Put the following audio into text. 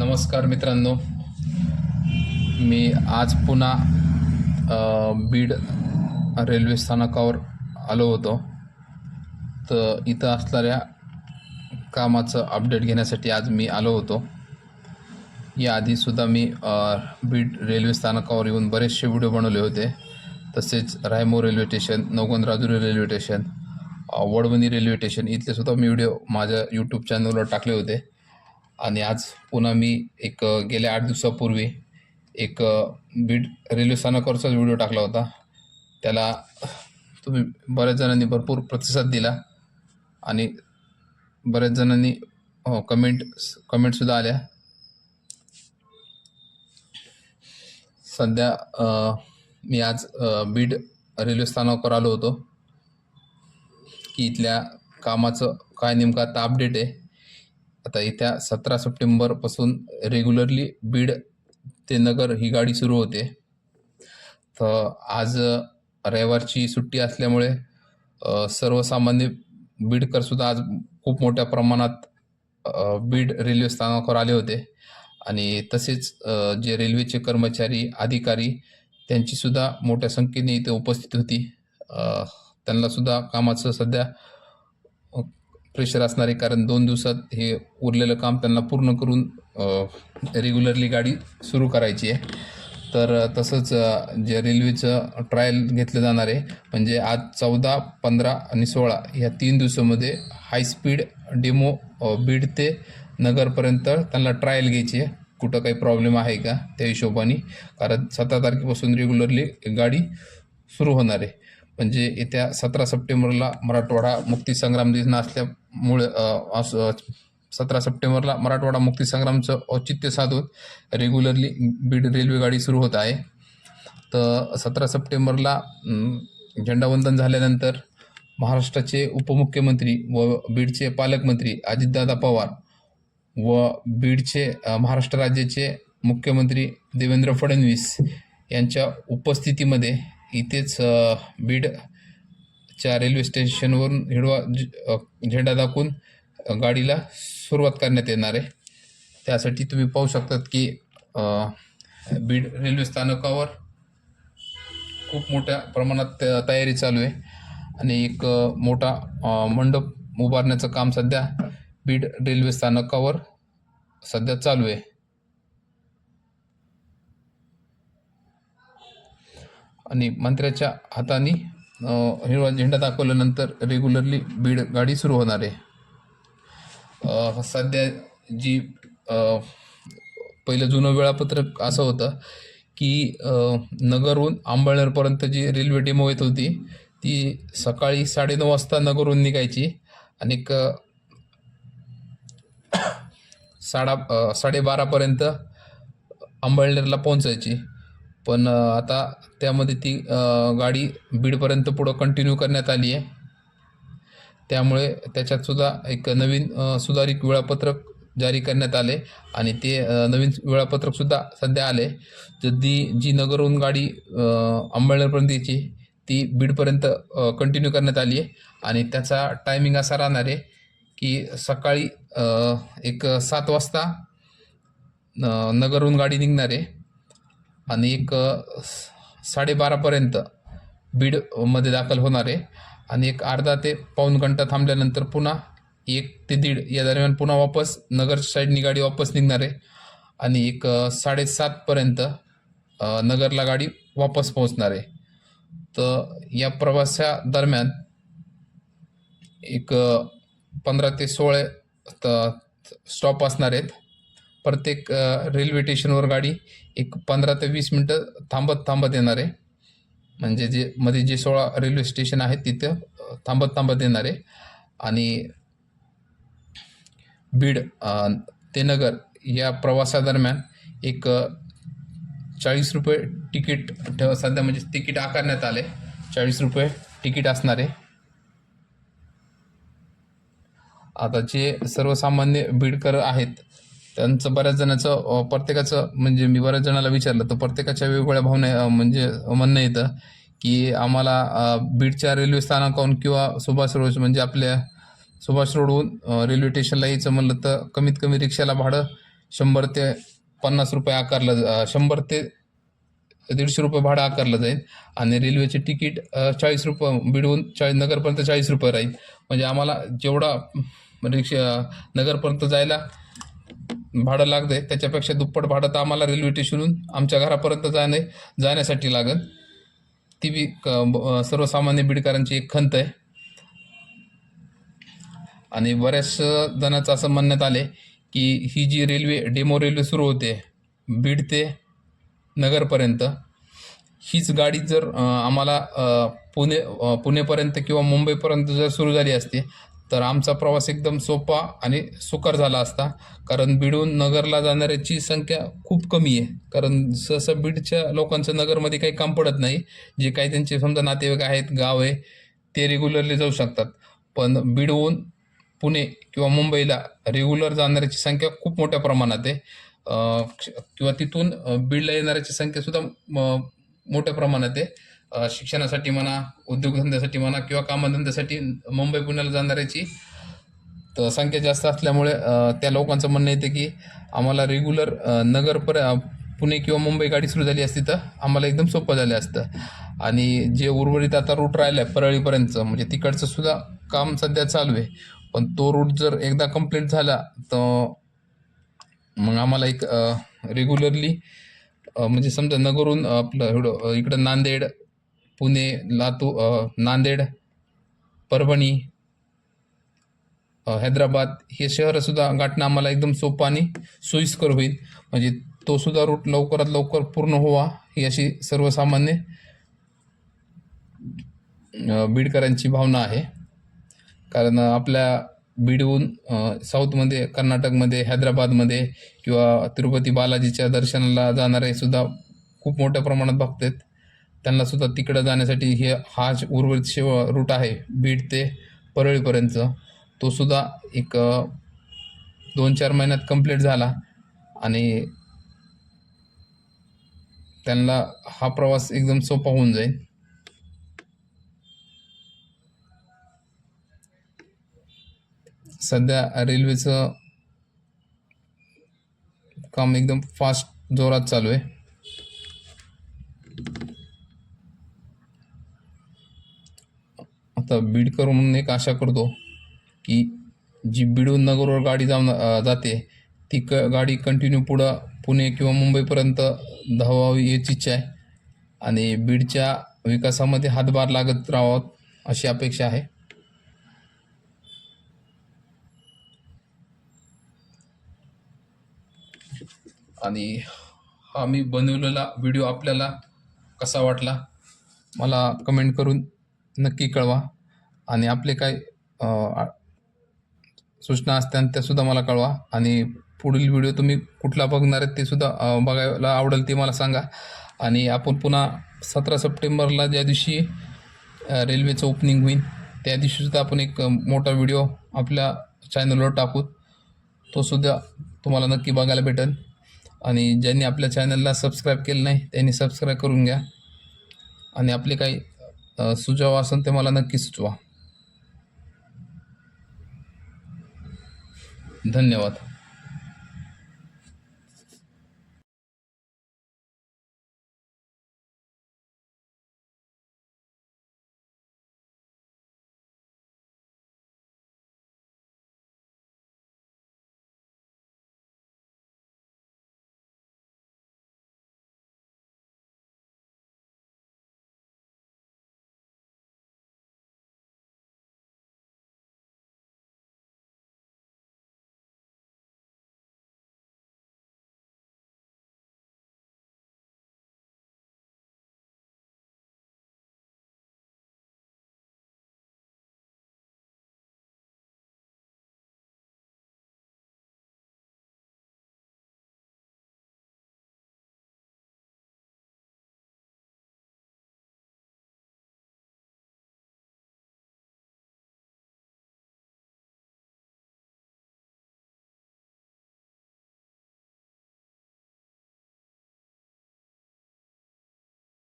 नमस्कार मित्रांनो. मी आज पुन्हा बीड रेल्वे स्थानकावर आलो होतो. तर इथं असणाऱ्या कामाचं अपडेट घेण्यासाठी आज मी आलो होतो. याआधीसुद्धा मी बीड रेल्वे स्थानकावर येऊन बरेचसे व्हिडिओ बनवले होते. तसेच Raimoh railway station Nauganrajuri railway station Wadwani railway station इथलेसुद्धा मी व्हिडिओ माझ्या यूट्यूब चॅनलवर टाकले होते. आणि आज पुन्हा मी एक गेल्या आठ दिवसापूर्वी एक बीड रेल्वे स्थानकावरचाच व्हिडिओ टाकला होता. त्याला तुम्ही बऱ्याच जणांनी भरपूर प्रतिसाद दिला आणि बऱ्याच जणांनी हो, कमेंट कमेंटसुद्धा आल्या. सध्या मी आज बीड रेल्वे स्थानकावर आलो होतो की इथल्या कामाचं काय नेमका आता अपडेट आहे. आता येत्या सतरा सप्टेंबरपासून रेग्युलरली बीड ते नगर ही गाडी सुरू होते. तर आज रविवारची सुट्टी असल्यामुळे सर्वसामान्य बीडकरसुद्धा आज खूप मोठ्या प्रमाणात बीड रेल्वे स्थानकावर आले होते. आणि तसेच जे रेल्वेचे कर्मचारी अधिकारी त्यांचीसुद्धा मोठ्या संख्येने इथे उपस्थित होती. त्यांनासुद्धा कामाचं सध्या प्रेशर असणार आहे कारण दोन दिवसात हे उरलेलं काम त्यांना पूर्ण करून रेग्युलरली गाडी सुरू करायची आहे. तर तसंच जे रेल्वेचं ट्रायल घेतलं जाणार आहे म्हणजे आज चौदा पंधरा आणि सोळा या तीन दिवसामध्ये हायस्पीड डेमो बीड ते नगरपर्यंत त्यांना ट्रायल घ्यायची आहे. कुठं काही प्रॉब्लेम आहे का? त्या हिशोबाने. कारण सतरा तारखेपासून रेग्युलरली गाडी सुरू होणार आहे. म्हणजे येत्या सतरा सप्टेंबरला मराठवाडा मुक्तीसंग्राम दिन असल्यामुळे असं सतरा सप्टेंबरला मराठवाडा मुक्तीसंग्रामचं औचित्य साधून रेग्युलरली बीड रेल्वे गाडी सुरू होत आहे. तर सतरा सप्टेंबरला झेंडावंदन झाल्यानंतर महाराष्ट्राचे उपमुख्यमंत्री व बीडचे पालकमंत्री अजितदादा पवार व बीडचे महाराष्ट्र राज्याचे मुख्यमंत्री देवेंद्र फडणवीस यांच्या उपस्थितीमध्ये इथेच बीडच्या रेल्वे स्टेशनवरून हिरवा झ- झेंडा दाखवून गाडीला सुरुवात करण्यात येणार आहे. त्यासाठी तुम्ही पाहू शकतात की बीड रेल्वे स्थानकावर खूप मोठ्या प्रमाणात त- तयारी चालू आहे. आणि एक मोठा मंडप उभारण्याचं काम सध्या बीड रेल्वे स्थानकावर सध्या चालू आहे. आणि मंत्र्याच्या हाताने हिरवा झेंडा दाखवल्यानंतर रेग्युलरली बीड गाडी सुरू होणार आहे. सध्या जी पहिलं जुनं वेळापत्रक असं होतं की नगरहून आंबळनेरपर्यंत जी रेल्वे डेमो येत होती ती सकाळी साडेनऊ वाजता नगरहून निघायची आणि एक साडा साडेबारापर्यंत आंबळनेरला पोहोचायची. पण आता त्यामध्ये ती गाडी बीडपर्यंत पुढं कंटिन्यू करण्यात आली आहे. त्यामुळे त्याच्यात सुद्धा एक नवीन सुधारित वेळापत्रक जारी करण्यात आले आणि ते नवीन वेळापत्रकसुद्धा सध्या आले. जी जी नगरहून गाडी अंबळनेरपर्यंत यायची ती बीडपर्यंत कंटिन्यू करण्यात आली आहे. आणि त्याचा टायमिंग असा राहणार आहे की सकाळी एक सात वाजता नगरहून गाडी निघणार आहे. आणि एक साडेबारापर्यंत बीडमध्ये दाखल होणार आहे. आणि एक अर्धा ते पाऊन घंटा थांबल्यानंतर पुन्हा एक ते दीड या दरम्यान पुन्हा वापस नगर साईडनी गाडी वापस निघणार आहे. आणि एक साडेसातपर्यंत नगरला गाडी वापस पोहोचणार आहे. तर या प्रवासादरम्यान एक पंधरा ते सोळा त- स्टॉप असणार आहेत. प्रत्येक रेल्वे स्टेशनवर गाडी एक पंधरा ते वीस मिनटं थांबत थांबत येणार आहे. म्हणजे जे मध्ये जे सोळा रेल्वे स्टेशन आहेत तिथं थांबत थांबत येणार आहे. आणि बीड ते नगर या प्रवासादरम्यान एक चाळीस रुपये तिकीट ठेव सध्या म्हणजे तिकीट आकारण्यात आले चाळीस रुपये तिकीट असणार आहे. आता जे सर्वसामान्य बीडकर आहेत त्यांचं बऱ्याच जणांचं प्रत्येकाचं म्हणजे मी बऱ्याच जणाला विचारलं तर प्रत्येकाच्या वेगवेगळ्या भावना म्हणजे म्हणणं येतं की आम्हाला बीडच्या रेल्वे स्थानकाहून किंवा सुभाष रोड म्हणजे आपल्या सुभाष रोडहून रेल्वे स्टेशनला यायचं म्हणलं तर कमीत कमी रिक्षाला भाडं शंभर ते पन्नास रुपये आकारलं शंभर ते दीडशे रुपये भाडं आकारलं जाईल आणि रेल्वेचे तिकीट चाळीस रुपये बिडवून चाळीस नगरपर्यंत चाळीस रुपये राहील. म्हणजे आम्हाला जेवढा रिक्षा नगरपर्यंत जायला भाडं लागतंय. त्याच्यापेक्षा दुप्पट भाडं तर आम्हाला रेल्वे स्टेशनहून आमच्या घरापर्यंत जाणे जाण्यासाठी लागेल ती बी क- ब- सर्वसामान्य बीडकरांची एक खंत आहे. आणि बऱ्याच जणांचं असं म्हणण्यात आले की ही जी रेल्वे डेमो रेल्वे सुरू होते बीड ते नगरपर्यंत हीच गाडी जर आम्हाला पुणे पुणेपर्यंत किंवा मुंबईपर्यंत जर सुरू झाली असती तर आमचा प्रवास एकदम सोपा आणि सुकर झाला असता. कारण बीडहून नगरला जाणाऱ्याची संख्या खूप कमी आहे. कारण सहसा बीडच्या लोकांचं नगरमध्ये काही काम पडत नाही जे काही त्यांचे समजा नातेवाईक आहेत गाव आहे ते रेग्युलरली जाऊ शकतात. पण बीडहून पुणे किंवा मुंबईला रेग्युलर जाणाऱ्याची संख्या खूप मोठ्या प्रमाणात आहे. किंवा तिथून बीडला येणाऱ्याची संख्यासुद्धा म- मोठ्या प्रमाणात आहे. शिक्षणासाठी म्हणा उद्योगधंद्यासाठी म्हणा किंवा कामधंद्यासाठी मुंबई पुण्याला जाणाऱ्याची तर संख्या जास्त असल्यामुळे त्या लोकांचं म्हणणं येतं की आम्हाला रेग्युलर नगर पर पुणे किंवा मुंबई गाडी सुरू झाली असती तर आम्हाला एकदम सोपं झालं असतं. आणि जे उर्वरित आता रूट राहिलं आहे परळीपर्यंतचं म्हणजे तिकडचं सुद्धा काम सध्या चालू आहे. पण तो रूट जर एकदा कंप्लीट झाला तर मग आम्हाला एक रेग्युलरली म्हणजे समजा नगरून आपलं एवढं इकडं नांदेड पुणे लातूर नांदेड परभणी हैदराबाद हे शहरंसुद्धा गाठणं आम्हाला एकदम सोपं आणि सोयीस्कर होईल. म्हणजे तो सुद्धा रूट लवकरात लवकर पूर्ण व्हावा ही अशी सर्वसामान्य बीडकरांची भावना आहे. कारण आपल्या बीडहून साऊथमध्ये कर्नाटकमध्ये हैदराबादमध्ये किंवा तिरुपती बालाजीच्या दर्शनाला जाणारे सुद्धा खूप मोठ्या प्रमाणात भक्त आहेत. त्यांना सुद्धा तिकडं जाण्यासाठी हे हा उर्वरित शेव रूट आहे बीड ते परळीपर्यंत. तो सुद्धा एक दोन चार महिन्यात कंप्लीट झाला आणि त्यांना हा प्रवास एकदम सोपा होऊन जाईल. सध्या रेल्वेचं काम एकदम फास्ट जोरात चालू आहे आता बीडकर म्हणून एक आशा करतो की जी बीडहून नगरवर गाडी जाऊन जाते ती क गाडी कंटिन्यू पुढं पुणे किंवा मुंबईपर्यंत धावावी याची इच्छा आहे. आणि बीडच्या विकासामध्ये हातभार लागत राहावं अशी अपेक्षा आहे. आणि हा मी बनवलेला व्हिडिओ आपल्याला कसा वाटला मला कमेंट करून नक्की कळवा. आणि आपले काय सूचना असतात त्या सुद्धा मला कळवा. आणि पुढील व्हिडिओ तुम्ही कुठला बघणार आहेत ते सुद्धा बघायला आवडेल ते मला सांगा. आणि आपण पुन्हा सतरा सप्टेंबरला ज्या दिवशी रेल्वेचं ओपनिंग होईल त्या दिवशी सुद्धा आपण एक मोठा व्हिडिओ आपल्या चॅनलवर टाकू. तो सुद्धा तुम्हाला नक्की बघायला भेटेल. आणि ज्यांनी आपल्या चॅनलला सबस्क्राईब केलं नाही त्यांनी सबस्क्राईब करून घ्या. आणि आपले काही सुझाव असेल ते मला नक्की सुचवा. धन्यवाद.